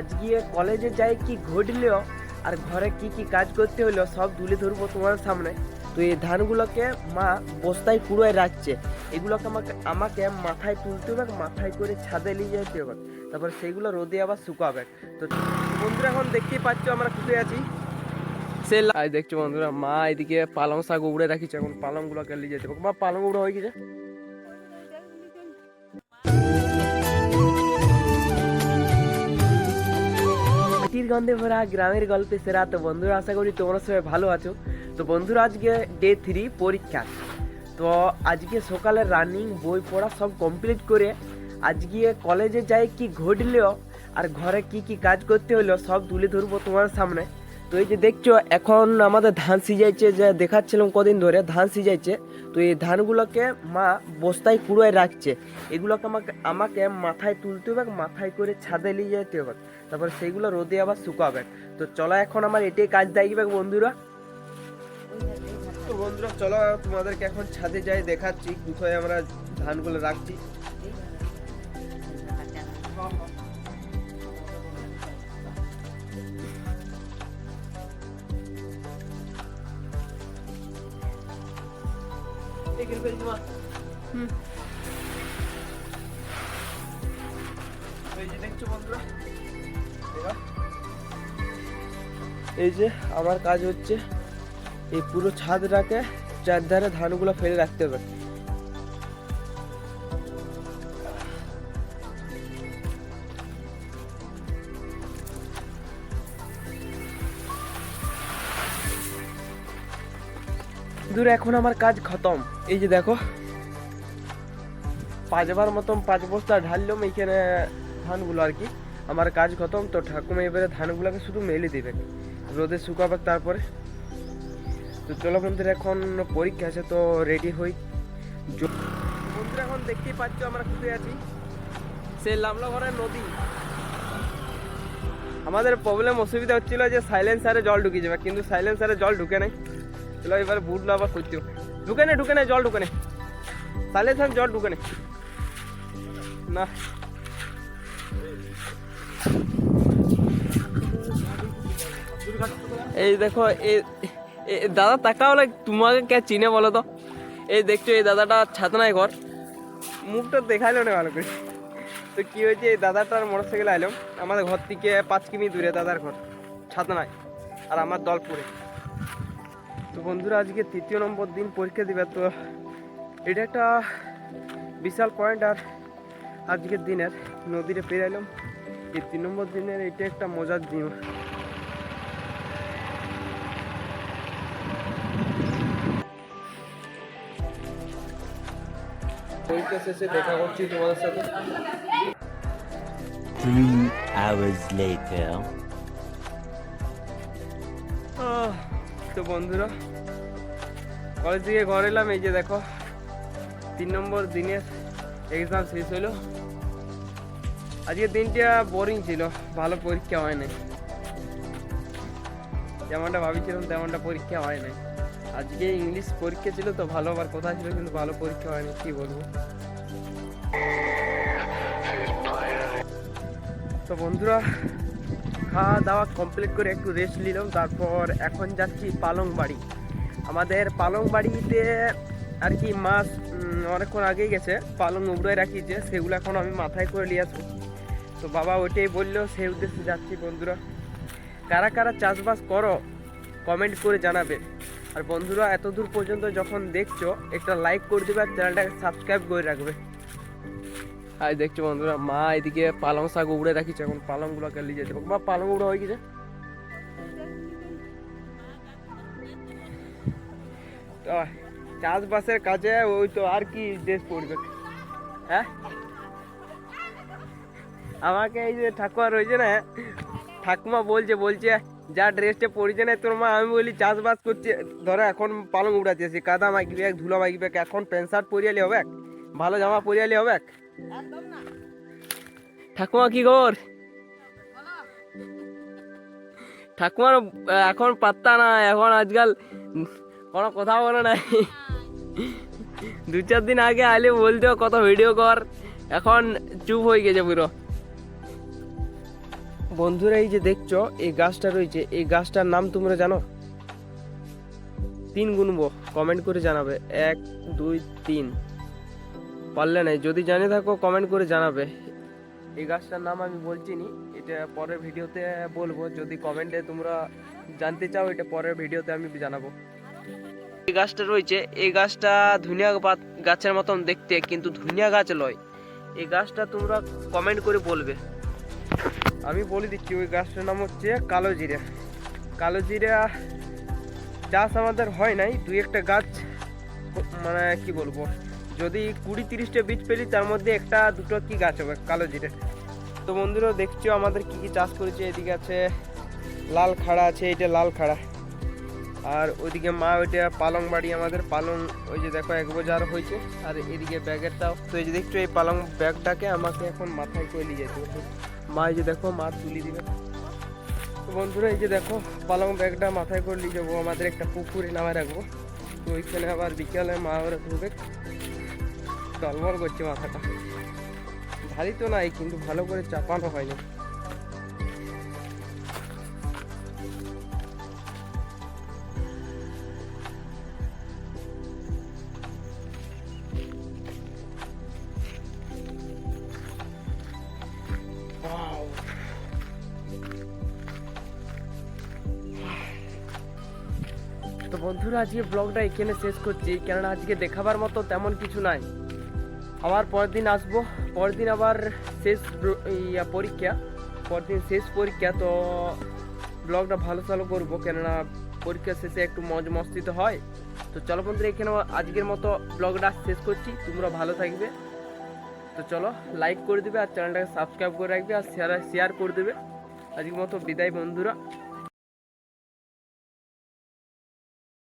আজকে কলেজে যাই কি ঘটলো আর ঘরে কি কি কাজ করতে হলো সব তুলে ধরবো তোমার সামনে। তো এই ধানগুলোকে মা বস্তায় কুড়োয় রাখছে। এগুলোকে আমাকে আমাকে মাথায় তুলতে হবে, মাথায় করে ছাদে নিয়ে যেতে হবে। তারপর সেইগুলো রোদে আবার শুকাবে। তো বন্ধুরা এখন দেখতেই পাচ্ছ আমরা কোথায় আছি? সে দেখছ বন্ধুরা, মা এদিকে পালং শাক উড়ে রাখিছে, এখন পালং গুলোকে নিয়ে যেতে হবে। মা, পালং উড়ে হয়ে গেছে। গন্ধে ভরা গ্রামের গল্পে সেরা তো বন্ধুরা আশা করি তোমরা সবাই ভালো আছো। তো বন্ধুরা, আজকে ডে থ্রি পরীক্ষা। তো আজকে সকালে রানিং বই পড়া সব কমপ্লিট করে আজকে কলেজে যাই কি ঘটলেও আর ঘরে কি কি কাজ করতে হলো সব তুলে ধরবো তোমার সামনে। তো এই যে দেখছ, এখন আমাদের ধান সিজাইছে, যে দেখাচ্ছিলাম কদিন ধরে, ধান সিজাইছে। তো এই ধানগুলোকে মা বস্তায় কুড়োয় রাখছে। এগুলোকে আমাকে আমাকে মাথায় তুলতে হবে, মাথায় করে ছাদে নিয়ে যেতে হবে। তারপর সেইগুলো রোদে আবার শুকাবে। তো চলো এখন আমার এটাই কাজ দেখবে বন্ধুরা। তো বন্ধুরা, চলো তোমাদেরকে এখন ছাদে যাই, দেখাচ্ছি, কোথায় আমরা ধানগুলো রাখছি। এই যে দেখছ বন্ধুরা এই যে আমার কাজ হচ্ছে এই পুরো ছাদটাকে চারধারে ধানগুলো ফেলে রাখতে হবে। দূরে এখন আমার কাজ খতম। এই যে দেখো, পাঁচবার মতন পাঁচ বস্তা ঢাললাম, এইখানে ধানগুলো আর কি। আমার কাজ খতম, তো ঠাকুমা এবারে ধানগুলোকে শুধু মেলে দেবে। রোদে শুকাবে তারপরে। তো চলো বন্ধুরা, এখন পরীক্ষা আছে, তো রেডি হই। বন্ধুরা, এখন দেখতেই পাচ্ছ আমরা কোথায় আছি। সে লামলা ঘরের নদী। আমাদের প্রবলেম অসুবিধা হচ্ছিল যে সাইলেন্সারে জল ঢুকে যাবে কিন্তু সাইলেন্সারে জল ঢুকে নাই। চলো এবার বুটলো আবার করতে ঢুকে নেই ঢুকে নেই জল ঢুকে নেই সাইলেন্সার জল ঢুকে নেই না। এই দেখো এই দাদা তাকাও লাগ তোমাকে কে চিনে বলো তো? এই দেখছ, এই দাদাটা ছাতনায় ঘর। মুখটা দেখাইলো না ভালো করে। তো কি হয়েছে, এই দাদাটার মোটর সাইকেল আইলাম আমাদের ঘর থেকে পাঁচ কিমি দূরে দাদার ঘর, ছাতনায়। আর আমার দল দলপুরে। তো বন্ধুরা আজকে তৃতীয় নম্বর দিন পরীক্ষা দিবে তো এটা একটা বিশাল পয়েন্ট আর আজকের দিনের নদীরে পেরাইলাম এই তিন নম্বর দিনের এটা একটা মজার দিন। পরীক্ষা শেষে দেখা করছি তোমাদের সাথে। Three hours later. আহ, তো বন্ধুরা কলেজ থেকে ঘর এলাম, এই যে দেখো, তিন নম্বর দিনের এক্সাম শেষ হলো। আজকে দিনটা বোরিং ছিল, ভালো পরীক্ষা হয় নাই। যেমনটা ভাবিছিলাম, তেমনটা পরীক্ষা হয় নাই। আজকে ইংলিশ পরীক্ষা ছিল তো, ভালো আবার কথা ছিল, কিন্তু ভালো পরীক্ষা হয়নি কি বলব? তো বন্ধুরা খাওয়া দাওয়া কমপ্লিট করে একটু রেস্ট নিলাম, তারপর এখন যাচ্ছি পালং বাড়ি আমাদের পালং বাড়িতে আর কি মাছ অনেকক্ষণ আগেই গেছে, পালং উবড়ে রাখিয়েছে সেগুলো এখন আমি মাথায় করে নিয়ে আসব। তো বাবা ওইটাই বলল, সেই উদ্দেশ্যে যাচ্ছি বন্ধুরা। কারা কারা চাষবাস করো কমেন্ট করে জানাবে। আর বন্ধুরা এত দূর পর্যন্ত যখন দেখছ, একটা লাইক করে দেবে আর চ্যানেলটাকে সাবস্ক্রাইব করে রাখবে। আজ দেখছ বন্ধুরা, মা এদিকে পালং শাক উড়ে রাখিছে, এখন পালং গুলোকে নিয়ে যেতে। মা, পালং উড়ে হয়ে গেছে? তো, চাষবাসের কাজে ওই তো আর কি ড্রেস পড়বে। হ্যাঁ? আমাকে এই যে ঠাকুমা রয়েছে না, ঠাকুমা বলছে বলছে, যা ড্রেসটা পরিছে না তোর মা, আমি বলি চাষবাস করছে। ধরো এখন পালং উড়াতেছি কাদা মাইকবে ধুলা মাইকবে এখন প্যান্ট শার্ট পরিয়ালি হবে ভালো জামা পরিয়ালি হবে ঠাকুমা কি খবর? ঠাকুমার এখন পাত্তা না এখন আজকাল কোনো কথা বলে নাই। দু চার দিন আগে আইলে বলতো কত ভিডিও কর এখন চুপ হয়ে গেছে পুরো। বন্ধুরা এই যে দেখছ এই গাছটা রয়েছে এই গাছটার নাম তোমরা জানো? তিন গুনবো কমেন্ট করে জানাবে। এক দুই তিন। পারলে নাই। যদি জানে থাকো কমেন্ট করে জানাবে। এই গাছটার নাম আমি বলছি নি এটা পরের ভিডিওতে বলব। যদি কমেন্টে তোমরা জানতে চাও, এটা পরের ভিডিওতে আমি জানাব। এই গাছটা রয়েছে, এই গাছটা ধুনিয়া গাছের মতন দেখতে, কিন্তু ধুনিয়া গাছ লয়। এই গাছটা তোমরা কমেন্ট করে বলবে। আমি বলে দিচ্ছি, ওই গাছটার নাম হচ্ছে কালো জিরা। কালো জিরা চাষ আমাদের হয় নাই। দুই একটা গাছ মানে কি বলব? যদি কুড়ি তিরিশটা বীজ পেলি, তার মধ্যে একটা, দুটো কি গাছ হবে? কালো জিরে। তো বন্ধুরা, দেখছ আমাদের কি কি চাষ করেছে? এদিকে আছে লাল খাড়া আছে এটা লাল খাড়া। আর ওইদিকে মা, ওইটা পালং বাড়ি আমাদের। পালং, ওই যে দেখো, এক বোঝার হয়েছে। আর এদিকে ব্যাগেরটাও তো এই যে দেখছ, এই পালং ব্যাগটাকে আমাকে এখন মাথায় করে নিয়ে যেতে মা, এই যে দেখো, মা তুলি দিবে। তো বন্ধুরা, এই যে দেখো, পালং ব্যাগটা মাথায় করে নিয়ে যাব। আমাদের একটা পুকুরে নামায় রাখব। তো ওইখানে আবার বিকালে মা ওরা ধুবে টলমল করছে মাথাটা। ভারী তো নাই, কিন্তু ভালো করে চাপানো হয়নি. তো বন্ধুরা, আজকে ব্লগটা এখানে শেষ করছি। কেননা আজকে দেখাবার মতো তেমন কিছু নাই। আবার পরের দিন আসব। পরের দিন আবার শেষ ইয়া পরীক্ষা। পরের দিন শেষ পরীক্ষা, তো ব্লগটা ভালো ভালো করব। কেননা পরীক্ষা শেষে একটু মজ মস্তি তো হয়। তো চলো বন্ধুরা এখানে আজকের মতো ব্লগটা শেষ করছি। তোমরা ভালো থাকবে। তো চলো লাইক করে দেবে আর চ্যানেলটাকে সাবস্ক্রাইব করে রাখবে আর শেয়ার শেয়ার করে দেবে। আজকের মতো বিদায় বন্ধুরা।